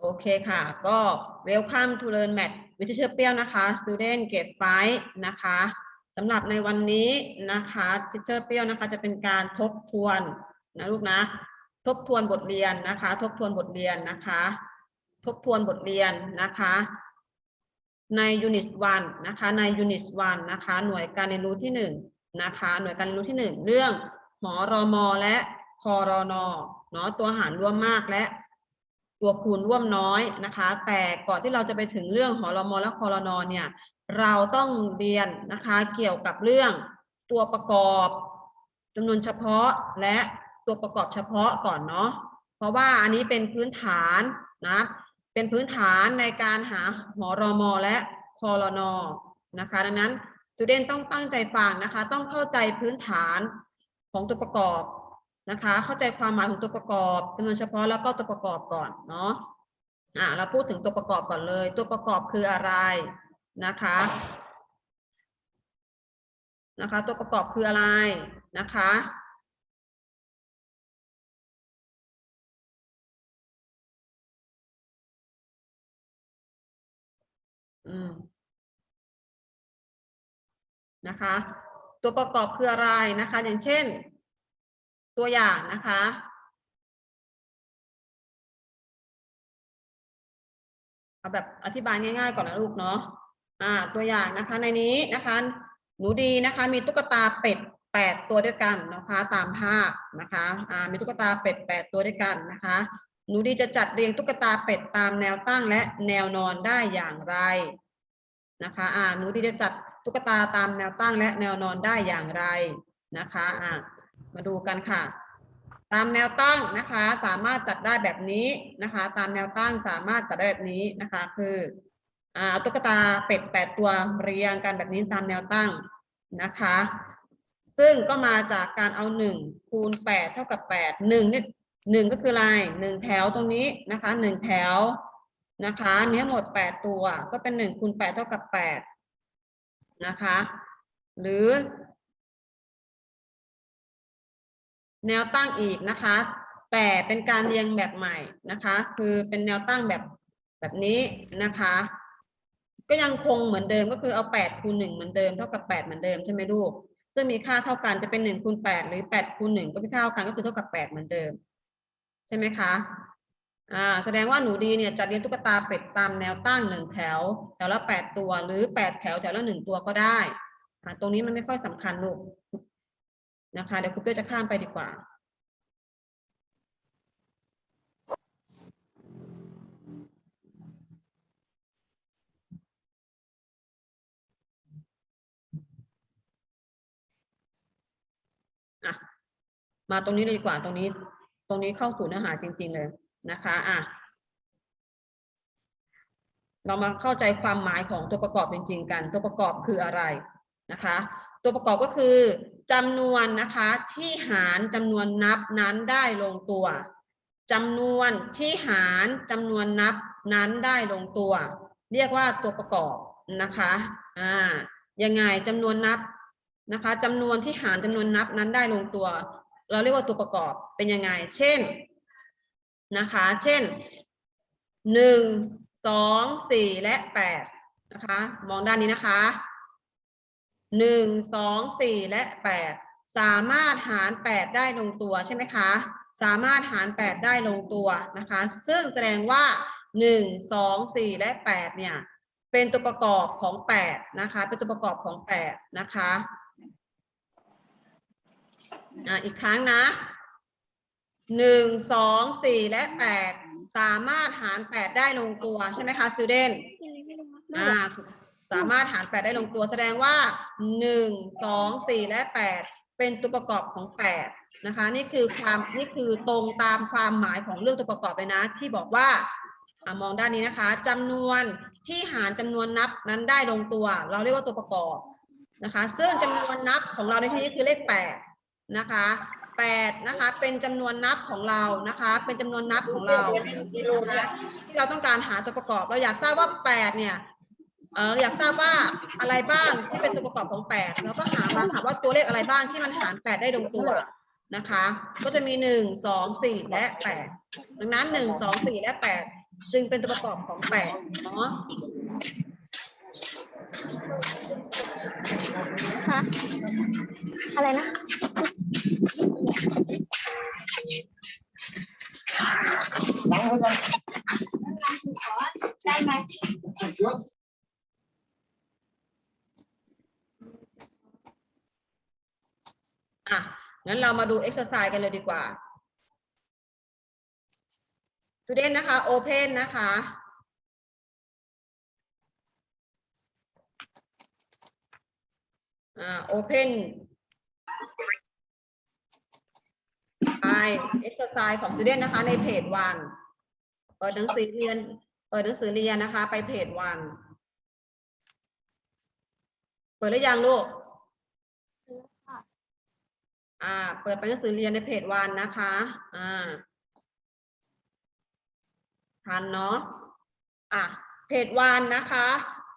โอเคค่ะ ก็ welcome to learn math วิชาเชื่อเปี้ยวนะคะ student เก็บไว้นะคะสำหรับในวันนี้นะคะทิเชอร์เปี้ยวนะคะจะเป็นการทบทวนนะลูกนะ ทบทวนบทเรียนนะคะ ทบทวนบทเรียนนะคะ ทบทวนบทเรียนนะคะ ใน unit 1นะคะใน unit 1นะคะ หน่วยการเรียนรู้ที่หนึ่งนะคะ หน่วยการเรียนรู้ที่หนึ่งเรื่องหอรอมอและคอรอนอเนาะตัวหารร่วมมากและ ตัวคูณร่วมน้อยนะคะ แต่ก่อนที่เราจะไปถึงเรื่องหอรมและคอรนอเนี่ย เราต้องเรียนนะคะเกี่ยวกับเรื่องตัวประกอบจำนวนเฉพาะและตัวประกอบเฉพาะก่อนเนาะ เพราะว่าอันนี้เป็นพื้นฐานนะ เป็นพื้นฐานในการหาหอรมและคอรนอนะคะ ดังนั้นสตูเดนต้องตั้งใจฟังนะคะ ต้องเข้าใจพื้นฐานของตัวประกอบ นะคะ เข้าใจความหมายของตัวประกอบจำนวนเฉพาะแล้วก็ตัวประกอบก่อนเนาะอ่าเราพูดถึงตัวประกอบก่อนเลย ตัวประกอบคืออะไรนะคะนะคะ ตัวประกอบคืออะไรนะคะอืมนะคะ ตัวประกอบคืออะไรนะคะ อย่างเช่น ตัวอย่างนะคะ เอาแบบอธิบายง่าย ๆ ก่อนนะลูกเนาะอ่า ตัวอย่างนะคะในนี้นะคะ หนูดีนะคะ มีตุ๊กตาเป็ดแปดตัวด้วยกันนะคะตามภาพนะคะอ่ามีตุ๊กตาเป็ดแปดตัวด้วยกันนะคะหนูดีจะจัดเรียงตุ๊กตาเป็ดตามแนวตั้งและแนวนอนได้อย่างไรนะคะอ่าหนูดีจะจัดตุ๊กตาตามแนวตั้งและแนวนอนได้อย่างไรนะคะอ่า มาดูกันค่ะ ตามแนวตั้งนะคะ สามารถจัดได้แบบนี้นะคะ ตามแนวตั้งสามารถจัดได้แบบนี้นะคะ คือเอาตุ๊กตาเป็ดแปดตัวเรียงกันแบบนี้ตามแนวตั้งนะคะ ซึ่งก็มาจากการเอาหนึ่งคูณแปดเท่ากับแปดหนึ่งนี่หนึ่งก็คืออะไรหนึ่งแถวตรงนี้นะคะหนึ่งแถวนะคะมีทั้งหมดแปดตัวก็เป็นหนึ่งคูณแปดเท่ากับแปดนะคะ หรือ แนวตั้งอีกนะคะ แต่เป็นการเรียงแบบใหม่นะคะ คือเป็นแนวตั้งแบบแบบนี้นะคะ ก็ยังคงเหมือนเดิมก็คือเอาแปดคูณหนึ่งเหมือนเดิมเท่ากับแปดเหมือนเดิมใช่ไหมลูกซึ่งมีค่าเท่ากันจะเป็นหนึ่งคูณแปดหรือแปดคูณหนึ่งก็มีค่าเท่ากันก็คือเท่ากับแปดเหมือนเดิม ใช่ไหมคะอ่าแสดงว่าหนูดีเนี่ยจะเรียงตุ๊กตาเป็ดตามแนวตั้งหนึ่งแถว แถวละแปดตัวหรือแปดแถวแถวละหนึ่งตัวก็ได้อ่าตรงนี้มันไม่ค่อยสำคัญลูก นะคะเดี๋ยวครูเปี้ยจะข้ามไปดีกว่าอะมาตรงนี้เลยดีกว่าตรงนี้ ตรงนี้เข้าสู่เนื้อหาจริง ๆ เลยนะคะ อะเรามาเข้าใจความหมายของตัวประกอบจริง ๆ กัน ตัวประกอบคืออะไรนะคะ ตัวประกอบก็คือจำนวนนะคะที่หารจำนวนนับนั้นได้ลงตัวจำนวนที่หารจำนวนนับนั้นได้ลงตัว เรียกว่าตัวประกอบนะคะอ่ายังไงจำนวนนับนะคะจำนวนที่หารจำนวนนับนั้นได้ลงตัว เราเรียกว่าตัวประกอบเป็นยังไง เช่นนะคะ เช่นหนึ่งสองสี่และแปดนะคะ มองด้านนี้นะคะ หนึ่งสองสี่และแปดสามารถหารแปดได้ลงตัวใช่ไหมคะ สามารถหารแปดได้ลงตัวนะคะ ซึ่งแสดงว่าหนึ่งสองสี่และแปดเนี่ยเป็นตัวประกอบของแปดนะคะ เป็นตัวประกอบของแปดนะคะอ่าอีกครั้งนะหนึ่งสองสี่และแปดสามารถหารแปดได้ลงตัวใช่ไหมคะ student อ่า สามารถหารแปดได้ลงตัวแสดงว่าหนึ่งสองสี่และแปดเป็นตัวประกอบของแปดนะคะ นี่คือความนี่คือตรงตามความหมายของเรื่องตัวประกอบเลยนะ ที่บอกว่าอ่ามองด้านนี้นะคะจำนวนที่หารจำนวนนับนั้นได้ลงตัว เราเรียกว่าตัวประกอบนะคะ ซึ่งจำนวนนับของเราในที่นี้คือเลขแปดนะคะแปดนะคะเป็นจำนวนนับของเรานะคะ เป็นจำนวนนับของเรานะคะที่เราต้องการหาตัวประกอบ เราอยากทราบว่าแปดเนี่ยเอออยากทราบว่าอะไรบ้างที่เป็นตัวประกอบของแปดแล้วก็หามาถามว่าตัวเลขอะไรบ้างที่มันหารแปดได้ลงตัวนะคะ ก็จะมีหนึ่งสองสี่และแปดดังนั้นหนึ่งสองสี่และแปดจึงเป็นตัวประกอบของแปดเนาะฮะอะไรนะได้ไหม อะงั้นเรามาดู exercise กันเลยดีกว่า student นะคะ open นะคะ อ่า open ไป exercise ของ student นะคะ ในเพจวันเปิดหนังสือเรียน เปิดหนังสือเรียนนะคะ ไปเพจวัน เปิดหรือยังลูก อ่า เปิดไปหนังสือเรียนในเพจวันนะคะ อ่า ทันเนาะ อะ เพจวันนะคะ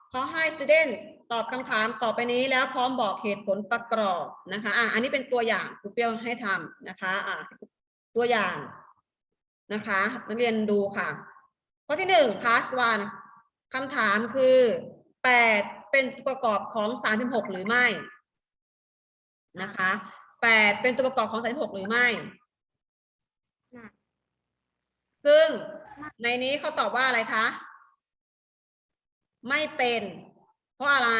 เขาให้ student ตอบคำถามต่อไปนี้แล้วพร้อมบอกเหตุผลประกอบนะคะ อะ อันนี้เป็นตัวอย่างครูเปียวให้ทำนะคะ อะ ตัวอย่างนะคะนักเรียนดูค่ะ ข้อที่หนึ่ง past one คำถามคือแปดเป็นประกอบของสามสิบหกหรือไม่นะคะ แปดเป็นตัวประกอบของสามสิบหกหรือไม่น่ะซึ่งในนี้เขาตอบว่าอะไรคะ ไม่เป็น เพราะอะไร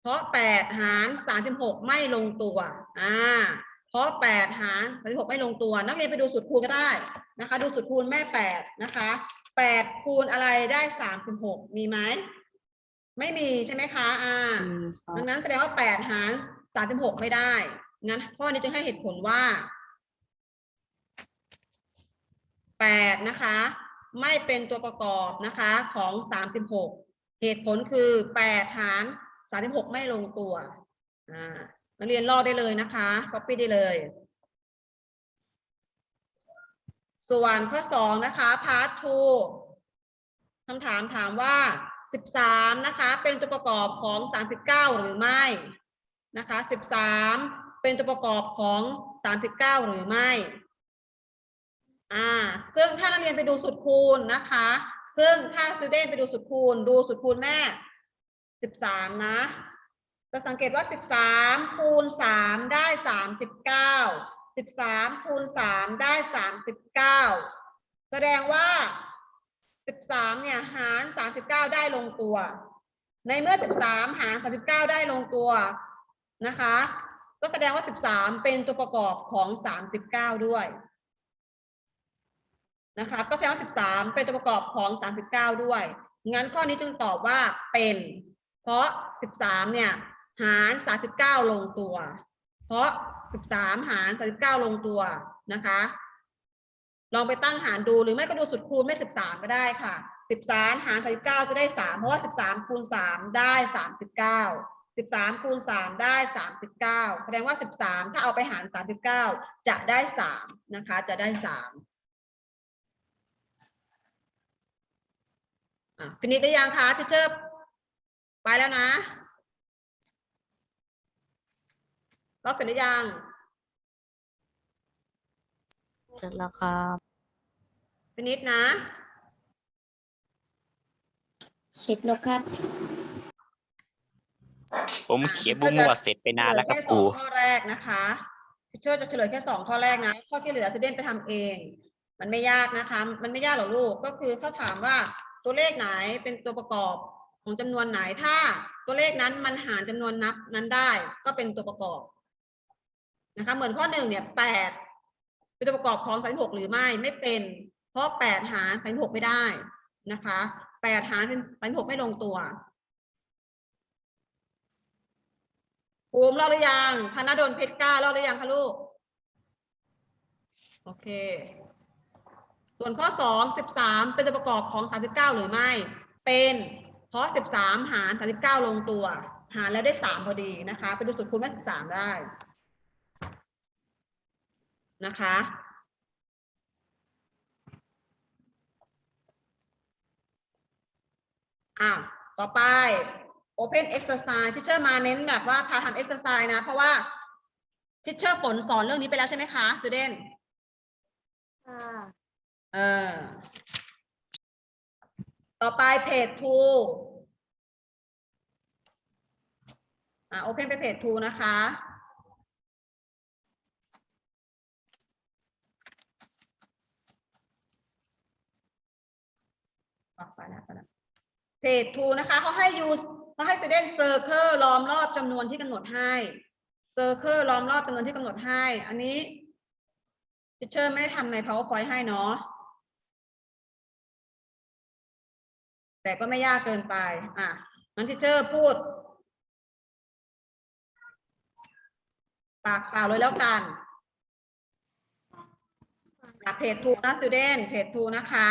เพราะแปดหารสามสิบหกไม่ลงตัว อ่า เพราะแปดหารสามสิบหกไม่ลงตัว นักเรียนไปดูสูตรคูณก็ได้นะคะ ดูสูตรคูณแม่แปดนะคะแปดคูณอะไรได้สามสิบหกมีไหมไม่มีใช่ไหมคะ อ่า ดังนั้นแสดงว่าแปดหารสามสิบหกไม่ได้ งั้นข้อนี้จึงให้เหตุผลว่าแปดนะคะ ไม่เป็นตัวประกอบนะคะของสามสิบหกเหตุผลคือแปดหารสามสิบหกไม่ลงตัวอ่านักเรียนลอกได้เลยนะคะ copy ได้เลย ส่วนข้อสองนะคะ part 2คำถามถามว่า13นะคะ เป็นตัวประกอบของ39หรือไม่นะคะ13 เป็นตัวประกอบของ 39 หรือไม่ อ่า ซึ่งถ้านักเรียนไปดูสูตรคูณนะคะ ซึ่งถ้า student ไปดูสูตรคูณ ดูสูตรคูณแม่ 13 นะจะสังเกตว่า 13 คูณ 3 ได้ 39 13 คูณ 3 ได้ 39 แสดงว่า 13 เนี่ย หาร 39 ได้ลงตัว ในเมื่อ 13 หาร 39 ได้ลงตัวนะคะ ก็แสดงว่า 13 เป็นตัวประกอบของ 39 ด้วยนะคะก็แสดงว่า 13 เป็นตัวประกอบของ 39 ด้วย งั้นข้อนี้จึงตอบว่าเป็น เพราะ 13 เนี่ยหาร 39 ลงตัว เพราะ 13 หาร 39 ลงตัวนะคะ ลองไปตั้งหารดูหรือไม่ก็ดูสุดคูณไม่ 13 ก็ได้ค่ะ 13 หาร 39 จะได้ 3 เพราะว่า 13 คูณ 3 ได้ 39 13คูณ3ได้ 39 แสดงว่า 13 ถ้าเอาไปหาร 39 จะได้ 3 นะคะ จะได้ 3อะฟินิชได้ยังคะทีเชอร์ไปแล้วนะล็อกเสร็จหรือยัง เสร็จแล้วครับฟินิชนะ เสร็จแล้วครับ ผมเขียนมั่วๆเสร็จไปนานแล้วครับเฉครูยแค่สองข้อแรกนะคะทิเชอร์จะเฉลยแค่สองข้อแรกนะ ข้อที่เหลือจะเด่นไปทำเอง มันไม่ยากนะคะ มันไม่ยากหรอกลูก ก็คือเขาถามว่าตัวเลขไหนเป็นตัวประกอบของจำนวนไหน ถ้าตัวเลขนั้นมันหารจำนวนนับนั้นได้ ก็เป็นตัวประกอบนะคะ เหมือนข้อหนึ่งเนี่ยแปดเป็นตัวประกอบของสามสิบหกหรือไม่ ไม่เป็น เพราะแปดหารสามสิบหกไม่ได้นะคะแปดหารสามสิบหกไม่ลงตัว ภูมิเล่าหรือยังธนดลเพชรกล้าเล่าหรือยังคะลูก โอเค ส่วนข้อสองสิบสามเป็นตัวประกอบของสามสิบเก้าหรือไม่ เป็นเพราะสิบสามหารสามสิบเก้าลงตัว หารแล้วได้สามพอดีนะคะไปดูสูตรคูณแม่สิบสามได้นะคะอะต่อไป Open Exercise ที่เชอร์มาเน้นแบบว่าพาทำ Exercise นะ เพราะว่าทิเชอร์ฝนสอนเรื่องนี้ไปแล้วใช่ไหมคะ student ค่ะเออ ต่อไปเพจทูอ่าโอเพนไปเพจทูนะคะ ออกไปแล้วไปแล้วเพจทูนะคะเขาให้ use เขาให้ student circle ล้อมรอบจำนวนที่กำหนดให้ circle ล้อมรอบจำนวนที่กำหนดให้ อันนี้ teacher ไม่ได้ทำใน powerpoint ให้เนาะแต่ก็ไม่ยากเกินไปอะงั้น teacher พูด ปากเปล่าเลยแล้วกันอะเพจทูนะ student เพจทูนะคะ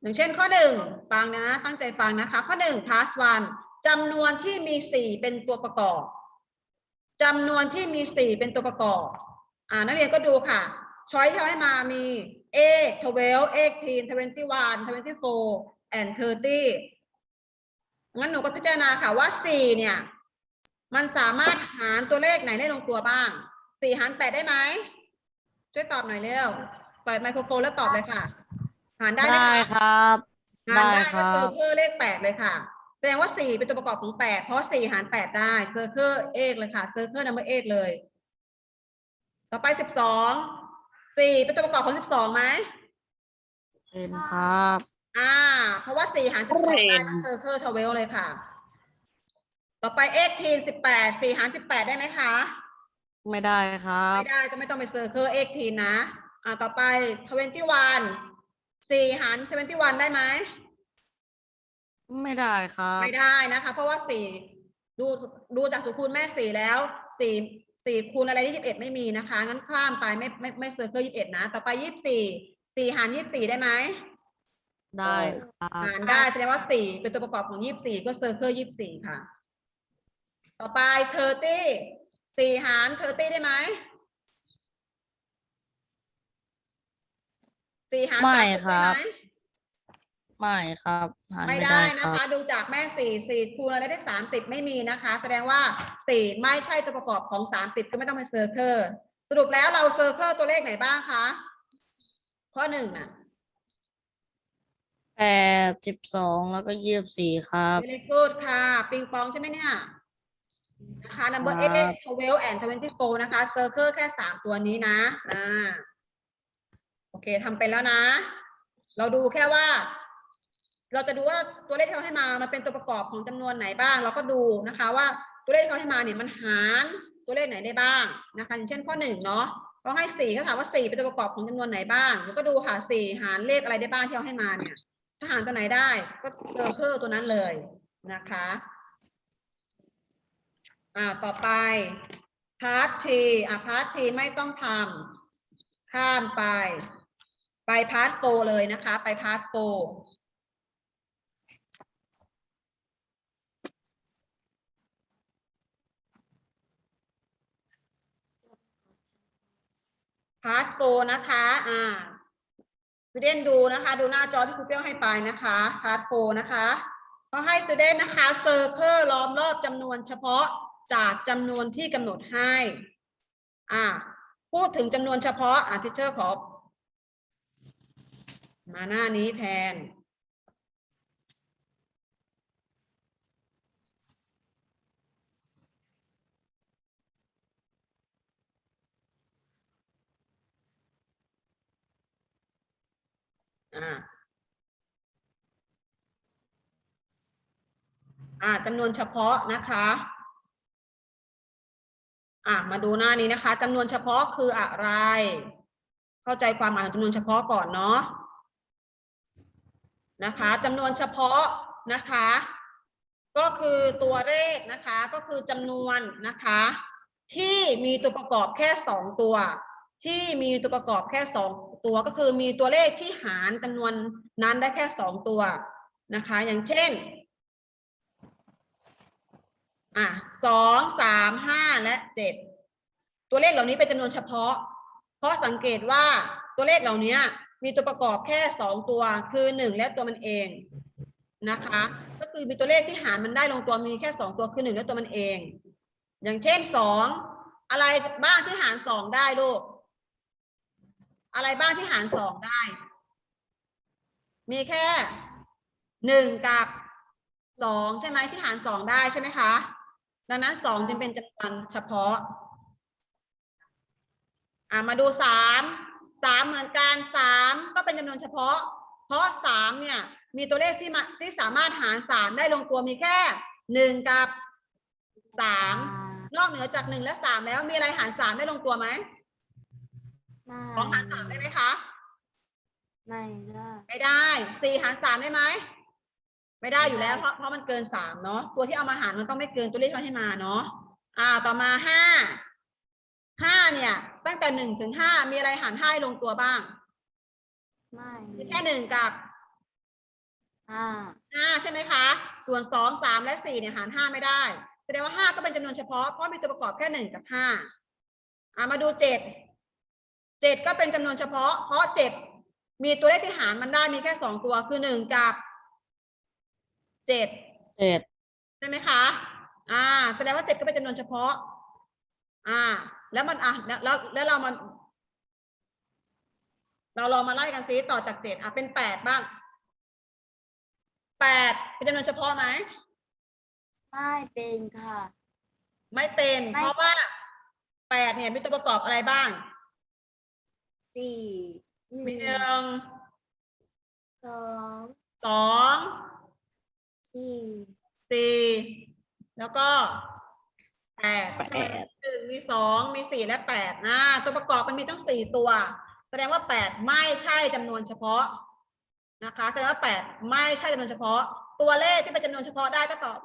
อย่างเช่นข้อหนึ่งฟังนะ ตั้งใจฟังนะคะ ข้อหนึ่ง past one จำนวนที่มีสี่เป็นตัวประกอบจำนวนที่มีสี่เป็นตัวประกอบ อ่า นักเรียนก็ดูค่ะช้อยที่เขาให้มามี eight twelve eighteen twenty one twenty four and thirty งั้นหนูก็พิจารณาค่ะว่าสี่เนี่ย มันสามารถหารตัวเลขไหนได้ลงตัวบ้างสี่หารแปดได้ไหม ช่วยตอบหน่อยเร็ว เปิดไมโครโฟนแล้วตอบเลยค่ะ หารได้ไหมได้คะครับหารได้ได้ครัก็บเซอร์เคิลเลขแปดเลยค่ะ แสดงว่าสี่เป็นตัวประกอบของแปดเพราะสี่หารแปดได้เซอร์เคิลเอกเลยค่ะเซอร์เคิลนัมเบอร์เอกเลย ต่อไปสิบสองสี่เป็นตัวประกอบของสิบสองไหมเป็นครับ อ่า เพราะว่าสี่หารสิบสองได้ก็เซอร์เคิลทเวลเลยค่ะ ต่อไปเอ็กทีสิบแปดสี่หารสิบแปดได้ไหมคะ ไม่ได้ครับ ไม่ได้ก็ไม่ต้องไปเซอร์เคิลเอ็กทีนะ อ่า ต่อไปทเวนตี้วัน สี่หารทเวนตี้วันได้ไหม ไม่ได้ครับไม่ได้นะคะ เพราะว่าสี่ดูดูจากสุคูณแม่สี่แล้วสี่สี่คูณอะไรที่ยี่สิบเอ็ดไม่มีนะคะ งั้นข้ามไปไม่ไม่ไม่เซอร์เคิลยี่สิบเอ็ดนะ ต่อไปยี่สิบสี่สี่หารยี่สิบสี่ได้ไหมได้ครับหารได้แสดงว่าสี่เป็นตัวประกอบของยี่สิบสี่ก็เซอร์เคิลยี่สิบสี่ค่ะ ต่อไปเทอร์ตี้สี่หารเทอร์ตี้ได้ไหม สี่หารไม่สามสิบคได้รัไหบมไม่ครับหารไม่ไม่ได้ได้นะครัคะบดูจากแม่สี่สี่คูณอะไรได้สามสิบไม่มีนะคะ แสดงว่าสี่ไม่ใช่ตัวประกอบของสามสิบก็ไม่ต้องไปเซอร์เคิลสรุปแล้วเราเซอร์เคิลตัวเลขไหนบ้างคะข้อหนึ่งอะแปดสิบสองแล้วก็ยี่สิบสี่ครับ very good ค่ะ ปิงปองใช่ไหมเนี่ยนะคะ number ครับ eight twelve and twenty four นะคะ circle แค่สามตัวนี้นะอ่าโอ เคทำเป็นแล้วนะ เราดูแค่ว่า เราจะดูว่าตัวเลขที่เขาให้มา มันเป็นตัวประกอบของจำนวนไหนบ้าง เราก็ดูนะคะ ว่าตัวเลขที่เขาให้มาเนี่ยมันหารตัวเลขไหนได้บ้างนะคะอย่างเช่นข้อหนึ่งเนาะเขาให้สี่เขาถามว่าสี่เป็นตัวประกอบของจำนวนไหนบ้างเราก็ดูค่ะสี่หารเลขอะไรได้บ้างที่เขาให้มาเนี่ย ถ้าหารตัวไหนได้ก็เจอเคอร์ตัวนั้นเลยนะคะอ่าต่อไปพาร์ททีอะพาร์ททีไม่ต้องทำข้ามไป ไปพาร์ทโฟเลยนะคะ ไปพาร์ทโฟพาร์ทโฟนะคะ อ่า student ดูนะคะ ดูหน้าจอที่ครูเปี้ยวให้ไปนะคะพาร์ทโฟนะคะเขาให้ student นะคะ circle ล้อมรอบจำนวนเฉพาะจากจำนวนที่กำหนดให้ อ่า พูดถึงจำนวนเฉพาะอ่าทิเชอร์ขอ มาหน้านี้แทน อ่าอ่าจำนวนเฉพาะนะคะ อ่ามาดูหน้านี้นะคะจำนวนเฉพาะคืออะไร เข้าใจความหมายของจำนวนเฉพาะก่อนเนาะ นะคะจำนวนเฉพาะนะคะ ก็คือตัวเลขนะคะก็คือจำนวนนะคะ ที่มีตัวประกอบแค่สองตัว ที่มีตัวประกอบแค่สองตัวก็คือมีตัวเลขที่หารจำนวนนั้นได้แค่สองตัวนะคะ อย่างเช่นอะสองสามห้าและเจ็ดตัวเลขเหล่านี้เป็นจำนวนเฉพาะ เพราะสังเกตว่าตัวเลขเหล่านี้ มีตัวประกอบแค่สองตัวคือหนึ่งและตัวมันเองนะคะ ก็คือมีตัวเลขที่หารมันได้ลงตัวมีแค่สองตัวคือหนึ่งและตัวมันเอง อย่างเช่นสองอะไรบ้างที่หารสองได้ลูก อะไรบ้างที่หารสองได้ มีแค่หนึ่งกับสองใช่ไหมที่หารสองได้ใช่ไหมคะ ดังนั้นสองจึงเป็นจำนวนเฉพาะอ่ามาดูสาม สามเหมือนกันสามก็เป็นจำนวนเฉพาะ เพราะสามเนี่ยมีตัวเลขที่มาที่สามารถหารสามได้ลงตัวมีแค่หนึ่งกับสามนอกเหนือจากหนึ่งและสามแล้วมีอะไรหารสามได้ลงตัวไหมไม่สองหารสามได้ไหมคะไม่ได้ไม่ได้สี่หารสามได้ไหมไม่ได้อยู่แล้วเพราะเพราะมันเกินสามเนาะตัวที่เอามาหารมันต้องไม่เกินตัวเลขที่ให้มาเนาะอ่าต่อมาห้าห้าเนี่ย ตั้งแต่หนึ่งถึงห้ามีอะไรหารห้าให้ลงตัวบ้าง ไม่มีแค่หนึ่งกับห้าห้าใช่ไหมคะ ส่วนสองสามและสี่เนี่ยหารห้าไม่ได้แสดงว่าห้าก็เป็นจำนวนเฉพาะเพราะมีตัวประกอบแค่หนึ่งกับห้าอ่ามาดูเจ็ดเจ็ดก็เป็นจำนวนเฉพาะ เพราะเจ็ดมีตัวเลขที่หารมันได้มีแค่สองตัวคือหนึ่งกับเจ็ดเจ็ดใช่ไหมคะ อ่า แสดงว่าเจ็ดก็เป็นจำนวนเฉพาะ อ่า แล้วมันอะแล้วแล้วแล้วเรามัน เราลองมาไล่กันซิต่อจากเจ็ดอะเป็นแปดบ้างแปดเป็นจำนวนเฉพาะไหมไม่เป็นค่ะ ไม่เป็น ไม่ เพราะว่าแปดเนี่ยมีตัวประกอบอะไรบ้าง สี่หมีนึ่หนึ่งงสองสองสี่สี่แล้วก็ แปดแปใช่ไหมดหนึ่งมีสองมีสี่และแปดนะตัวประกอบมันมีตั้งสี่ตัว แสดงว่าแปดไม่ใช่จำนวนเฉพาะนะคะแสดงว่าแปดไม่ใช่จำนวนเฉพาะ ตัวเลขที่เป็นจำนวนเฉพาะได้ก็ตอบ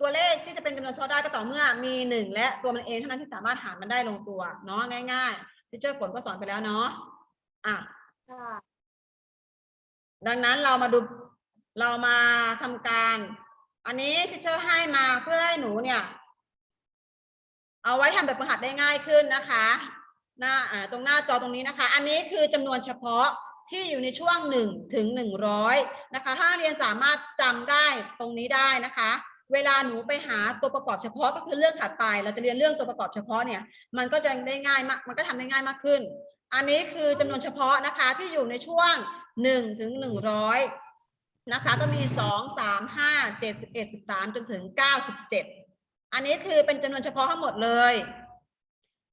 ตัวเลขที่จะเป็นจำนวนเฉพาะได้ก็ต่อเมื่อมีหนึ่งและตัวมันเองเท่านั้นที่สามารถหารมันได้ลงตัวเนาะง่ายๆที่เจอผลก็สอนไปแล้วเนาะอะ ค่ะดังนั้นเรามาดูเรามาทำการ อันนี้ที่เชอร์ให้มาเพื่อให้หนูเนี่ย เอาไว้ทำแบบประหัดได้ง่ายขึ้นนะคะหน้าตรงหน้าจอตรงนี้นะคะ อันนี้คือจำนวนเฉพาะที่อยู่ในช่วงหนึ่งถึงหนึ่งร้อยนะคะถ้าเรียนสามารถจำได้ตรงนี้ได้นะคะ เวลาหนูไปหาตัวประกอบเฉพาะก็คือเรื่องถัดไป เราจะเรียนเรื่องตัวประกอบเฉพาะเนี่ย มันก็จะได้ง่ายมาก มันก็ทำได้ง่ายมากขึ้น อันนี้คือจำนวนเฉพาะนะคะที่อยู่ในช่วงหนึ่งถึงหนึ่งร้อยนะคะ ก็มีสองสามห้าเจ็ดสิบเอ็ดสิบสามจนถึงเก้าสิบเจ็ด อันนี้คือเป็นจำนวนเฉพาะทั้งหมดเลย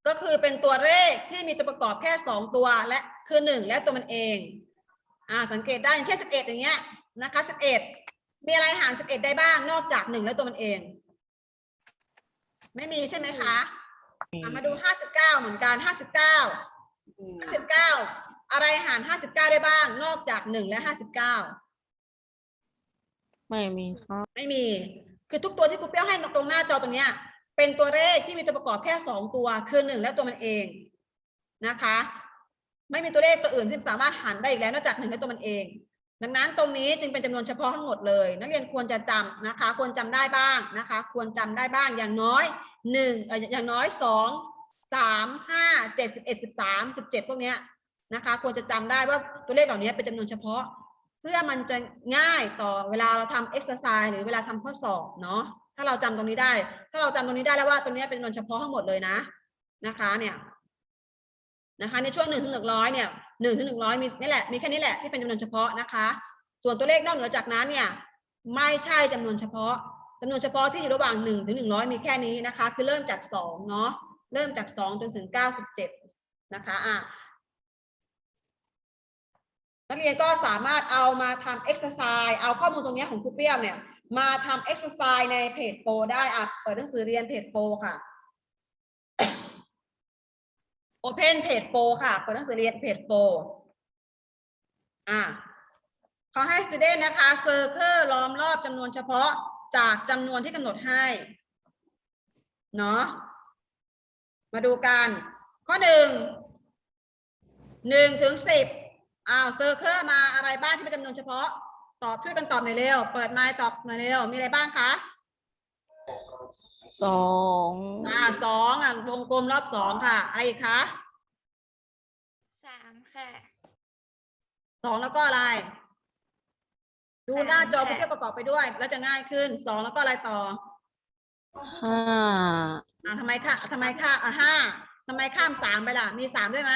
ก็คือเป็นตัวเลขที่มีตัวประกอบแค่สองตัวและคือหนึ่งและตัวมันเองอ่าสังเกตได้อย่างเช่นสิบเอ็ดอย่างเงี้ยนะคะสิบเอ็ดมีอะไรหารสิบเอ็ดได้บ้างนอกจากหนึ่งและตัวมันเอง ไม่มีใช่ไหมคะอะมาดูห้าสิบเก้าเหมือนกันห้าสิบเก้าห้าสิบเก้าอะไรหารห้าสิบเก้าได้บ้าง นอกจากหนึ่งและห้าสิบเก้าไม่มีครับไม่มี คือทุกตัวที่ครูเปรี้ยวให้ตรงหน้าจอตรงเนี้ยเป็นตัวเลขที่มีตัวประกอบแค่สองตัว คือหนึ่งและตัวมันเองนะคะ ไม่มีตัวเลขตัวอื่นที่สามารถหารได้อีกแล้วนอกจากหนึ่งและตัวมันเอง ดังนั้นตรงนี้จึงเป็นจำนวนเฉพาะทั้งหมดเลย นักเรียนควรจะจำนะคะ ควรจำได้บ้างนะคะ ควรจำได้บ้างอย่างน้อยหนึ่งเอ่ออย่างน้อยสองสามห้าเจ็ดสิบเอ็ดสิบสามสิบเจ็ดพวกเนี้ยนะคะ ควรจะจำได้ว่าตัวเลขเหล่านี้เป็นจำนวนเฉพาะ เพื่อมันจะง่ายต่อเวลาเราทำเอ็กซ์ไซส์หรือเวลาทำข้อสอบเนาะถ้าเราจำตรงนี้ได้ ถ้าเราจำตรงนี้ได้แล้วว่าตรงนี้เป็นจำนวนเฉพาะทั้งหมดเลยนะนะคะเนี่ยนะคะในช่วงหนึ่งถึงหนึ่งร้อยเนี่ยหนึ่งถึงหนึ่งร้อยมีนี่แหละมีแค่นี้แหละที่เป็นจำนวนเฉพาะนะคะ ส่วนตัวเลขนอกเหนือจากนั้นเนี่ยไม่ใช่จำนวนเฉพาะจำนวนเฉพาะที่อยู่ระหว่างหนึ่งถึงหนึ่งร้อยมีแค่นี้นะคะ คือเริ่มจากสองเนาะเริ่มจากสองจนถึงเก้าสิบเจ็ดนะคะอะ นักเรียนก็สามารถเอามาทำเอ็กซ์ไซส์เอาข้อมูลตรงนี้ของครูเปี้ยวเนี่ยมาทำเอ็กซ์ไซส์ในเพจโฟได้อะเปิดหนังสือเรียนเพจโฟค่ะ Open เพจโฟค่ะเปิดหนังสือเรียนเพจโฟอะขอให้ student นะคะเซอร์เคิลล้อมรอบจำนวนเฉพาะจากจำนวนที่กำหนดให้ เนาะ มาดูกัน ข้อหนึ่ง หนึ่งถึงสิบ อ้าวเซอร์เคิลมาอะไรบ้างที่เป็นจำนวนเฉพาะ ตอบช่วยกันตอบหน่อยเร็ว เปิดไมค์ตอบหน่อยเร็ว มีอะไรบ้างคะสองอ่าสองอะวงกลมรอบสองค่ะ อะไรอีกคะสามค่ะสองแล้วก็อะไร ดูหน้าจอสามค่ะเพื่อประกอบไปด้วย แล้วจะง่ายขึ้นสองแล้วก็อะไรต่อห้าอ่าทำไมค่ะทำไมค่ะอะห้าทำไมข้ามสามไปล่ะ มีสามด้วยไหม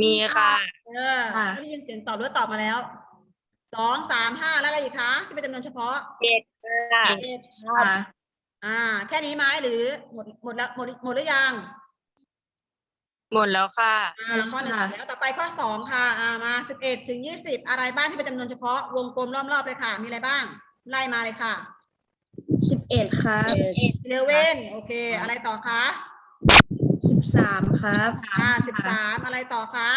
มีค่ะ เออค่ะ ไม่ได้ยินเสียงตอบหรือตอบมาแล้วสองสามห้าแล้วอะไรอีกคะที่เป็นจำนวนเฉพาะเจ็ดค่ะเจ็ดค่ะ อ่า แค่นี้ไหมหรือหมดหมดแล้วหมดหมดหรือยัง หมดแล้วค่ะ อ่าข้อหนึ่งแล้วต่อไปข้อสองค่ะอ่ามาสิบเอ็ดถึงยี่สิบอะไรบ้างที่เป็นจำนวนเฉพาะวงกลมรอบๆเลยค่ะ มีอะไรบ้าง ไล่มาเลยค่ะสิบเอ็ดครับเเลเว่นโอเค อะไรต่อคะ สิบสามครับอ่าสิบสามอะไรต่อคะ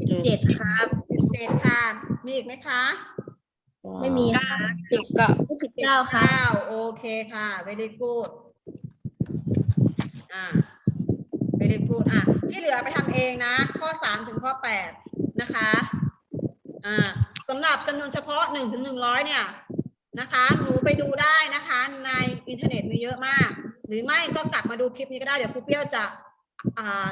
สิบเจ็ดครับ สิบเจ็ดค่ะ มีอีกไหมคะไม่มีค่ะสิบเก้าสิบเก้าครับเก้าโอเคค่ะ very good อ่า very good อะที่เหลือไปทำเองนะ ข้อสามถึงข้อแปดนะคะ อ่าสำหรับจำนวนเฉพาะหนึ่งถึงหนึ่งร้อยเนี่ยนะคะ หนูไปดูได้นะคะ ในอินเทอร์เน็ตมีเยอะมากห รือไม่ก็กลับมาดูคลิปนี้ก็ได้เดี๋ยวครูเปี้ยวจะอ่า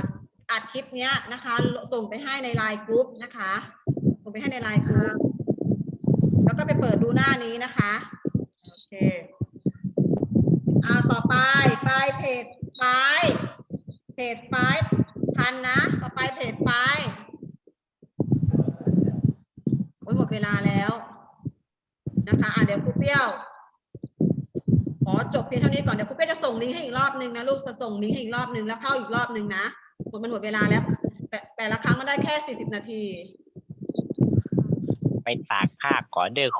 อัดคลิปนี้นะคะ ส่งไปให้ในไลน์กรุ๊ปนะคะ ส่งไปให้ในไลน์กรุ๊ปแล้วก็ไปเปิดดูหน้านี้นะคะโอเคอ่าต่อไปไปเพจไฟล์เพจไฟทันนะต่อไปเพจไฟล์โอ้ยหมดเวลาแล้วนะคะอะเดี๋ยวครูเปี้ยว ขอจบเพียงเท่านี้ก่อนเดี๋ยวครูเป้จะส่งลิงก์ให้อีกรอบนึงนะลูกจะส่งลิงก์ให้อีกรอบนึงแล้วเข้าอีกรอบนึงนะหมดมันหมดเวลาแล้ว แต่แต่ละครั้งมันได้แค่สี่สิบนาที ไปตากผ้าก่อนเด้อ